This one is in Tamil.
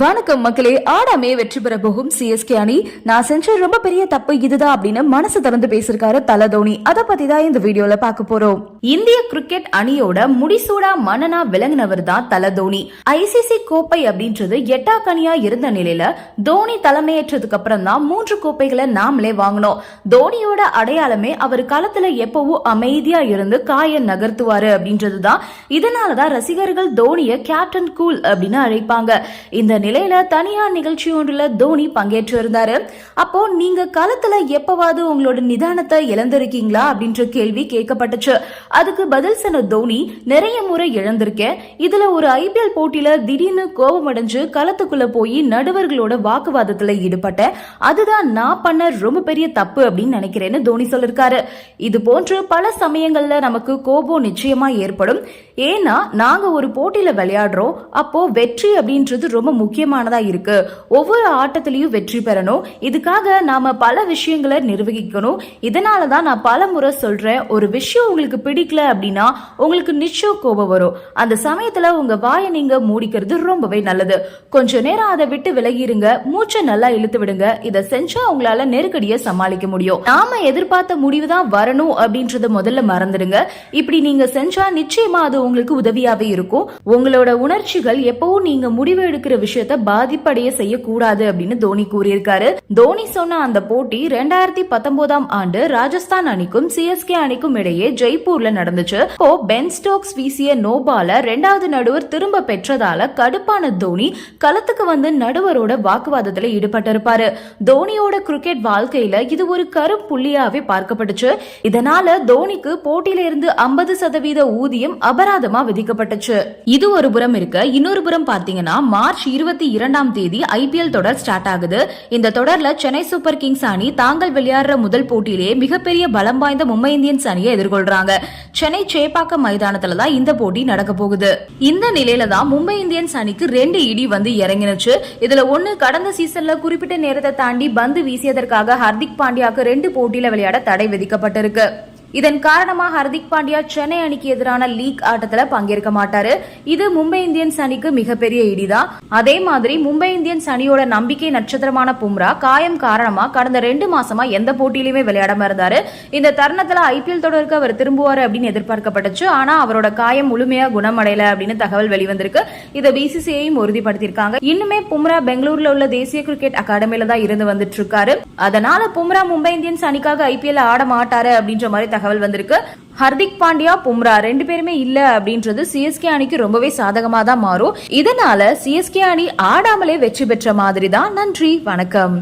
வணக்கம் மக்களே ஆடாமே வெற்றி பெற போகும் சிஎஸ்கே அணி. நான் செஞ்ச ரொம்ப பெரிய தப்பு இதுதான் அப்படின்னு மனசு திறந்து பேசிருக்காரு தல தோனி. அதை பத்தி தான் இந்த வீடியோல பார்க்க போறோம். இந்திய கிரிக்கெட் அணியோட முடிசூடா மன்னனா விளங்கினவர் தான் தல தோனி. ஐசிசி கோப்பை அப்படின்றது எட்டா கனியா இருந்த நிலையில தோனி தலைமையேற்றதுக்கு அப்புறம் தான் மூன்று கோப்பைகளை நாமளே வாங்கினோம். தோனியோட அடையாளமே அவர் காலத்துல எப்பவும் அமைதியா இருந்து காய நகர்த்துவாரு அப்படின்றதுதான். இதனாலதான் ரசிகர்கள் தோனிய கேப்டன் கூல் அப்படின்னு அழைப்பாங்க. இந்த நிலையில தனியார் நிகழ்ச்சி ஒன்றுல தோனி பங்கேற்று இருந்தாரு. அப்போ நீங்க களத்துல எப்பவாவது உங்களோட நிதானத்தை இழந்திருக்கீங்களா அப்படின்ற கேள்வி கேட்கப்பட்டுச்சு. அதுக்கு பதில் சொன்ன தோனி நிறைய முறை இழந்திருக்கேன். இதுல ஒரு ஐபிஎல் போட்டியில திடீர்னு கோபம் அடைஞ்சு களத்துக்குள்ள போய் நடுவர்களோட வாக்குவாதத்துல ஈடுபட்டேன். அதுதான் நான் பண்ண ரொம்ப பெரிய தப்பு அப்படின்னு நினைக்கிறேன்னு தோனி சொல்லிருக்காரு. இது போன்று பல சமயங்கள்ல நமக்கு கோபம் நிச்சயமா ஏற்படும். ஏன்னா நாங்க ஒரு போட்டியில விளையாடுறோம். அப்போ வெற்றி அப்படின்றது ரொம்ப முக்கியம். முக்கியமானதா இருக்கு. ஒவ்வொரு ஆட்டத்திலையும் வெற்றி பெறணும். இதுக்காக நாம பல விஷயங்களை நிர்வகிக்கணும். இதனால தான் நான் பல முறை சொல்றேன் ஒரு விஷயம் உங்களுக்கு பிடிக்கல அப்படின்னா உங்களுக்கு நிச்சயம் கோபம் வரும். அந்த சமயத்துல உங்க வாயை நீங்க மூடிக்கிறது ரொம்பவே நல்லது. கொஞ்ச நேரம் அதை விட்டு விலகிருங்க மூச்சை நல்லா இழுத்து விடுங்க. இதை செஞ்சா உங்களால நெருக்கடியை சமாளிக்க முடியும். நாம எதிர்பார்த்த முடிவு தான் வரணும் அப்படின்றத முதல்ல மறந்துடுங்க. இப்படி நீங்க செஞ்சா நிச்சயமா அது உங்களுக்கு உதவியாவே இருக்கும். உங்களோட உணர்ச்சிகள் எப்பவும் நீங்க முடிவு எடுக்கிற விஷயம் விஷயத்த பாதிப்படைய செய்யக்கூடாது அப்படின்னு தோனி கூறியிருக்காரு. தோனி சொன்ன அந்த போட்டி ரெண்டாயிரத்தி பத்தொன்பதாம் ஆண்டு ராஜஸ்தான் அணிக்கும் சிஎஸ்கே அணிக்கும் இடையே ஜெய்ப்பூர்ல நடந்துச்சு. இப்போ பென் ஸ்டோக்ஸ் வீசிய நோபால ரெண்டாவது நடுவர் திரும்ப பெற்றதால கடுப்பான தோனி களத்துக்கு வந்து நடுவரோட வாக்குவாதத்துல ஈடுபட்டிருப்பாரு. தோனியோட கிரிக்கெட் வாழ்க்கையில இது ஒரு கரும் புள்ளியாவே பார்க்கப்பட்டுச்சு. இதனால தோனிக்கு போட்டியில இருந்து ஐம்பது சதவீத ஊதியம் அபராதமா விதிக்கப்பட்டுச்சு. இது ஒரு புறம் இருக்க இன்னொரு புறம் பாத்தீங்கன்னா மார்ச் இருபது இருபத்தி இரண்டாம் தேதி ஐபிஎல் தொடர் ஸ்டார்ட் ஆகுது. இந்த தொடர்ல சென்னை சூப்பர் கிங்ஸ் அணி தாங்கள் விளையாடுற முதல் போட்டியிலேயே மிகப்பெரிய பலம் வாய்ந்த மும்பை இந்தியன்ஸ் அணியை எதிர்கொள்றாங்க. சென்னை சேப்பாக்கம் மைதானத்துல தான் இந்த போட்டி நடக்க போகுது. இந்த நிலையில தான் மும்பை இந்தியன்ஸ் அணிக்கு ரெண்டு இடி வந்து இறங்கினுச்சு. இதுல ஒன்னு கடந்த சீசன்ல குறிப்பிட்ட நேரத்தை தாண்டி பந்து வீசியதற்காக ஹர்திக் பாண்டியாக்கு ரெண்டு போட்டியில விளையாட தடை விதிக்கப்பட்டிருக்கு. இதன் காரணமா ஹர்திக் பாண்டியா சென்னை அணிக்கு எதிரான லீக் ஆட்டத்துல பங்கேற்க மாட்டாரு. இது மும்பை இந்தியன்ஸ் அணிக்கு மிகப்பெரிய இடிதான் அதே மாதிரி மும்பை இந்தியன்ஸ் அணியோட நம்பிக்கை நட்சத்திரமான பும்ரா காயம் காரணமா கடந்த ரெண்டு மாசமா எந்த போட்டியிலுமே விளையாடாம இருந்தாரு. இந்த தருணத்துல ஐபிஎல் தொடருக்கு அவர் திரும்புவாரு அப்படின்னு எதிர்பார்க்கப்பட்டுச்சு. ஆனா அவரோட காயம் முழுமையா குணமடையல அப்படின்னு தகவல் வெளிவந்திருக்கு. இதை பிசிசிஐயும் உறுதிப்படுத்தியிருக்காங்க. இன்னுமே பும்ரா பெங்களூர்ல உள்ள தேசிய கிரிக்கெட் அகாடமியில தான் இருந்து வந்துட்டு இருக்காரு. அதனால பும்ரா மும்பை இந்தியன்ஸ் அணிக்காக ஐபிஎல் ஆட மாட்டாரு அப்படின்ற மாதிரி தகவல் வந்திருக்கு. ஹர்திக் பாண்டியா பும்ரா ரெண்டு பேருமே இல்ல அப்படின்றது சிஎஸ்கே அணிக்கு ரொம்பவே சாதகமா தான் மாறும். இதனால சிஎஸ்கே அணி ஆடாமலே வெற்றி பெற்ற மாதிரி தான் நன்றி வணக்கம்.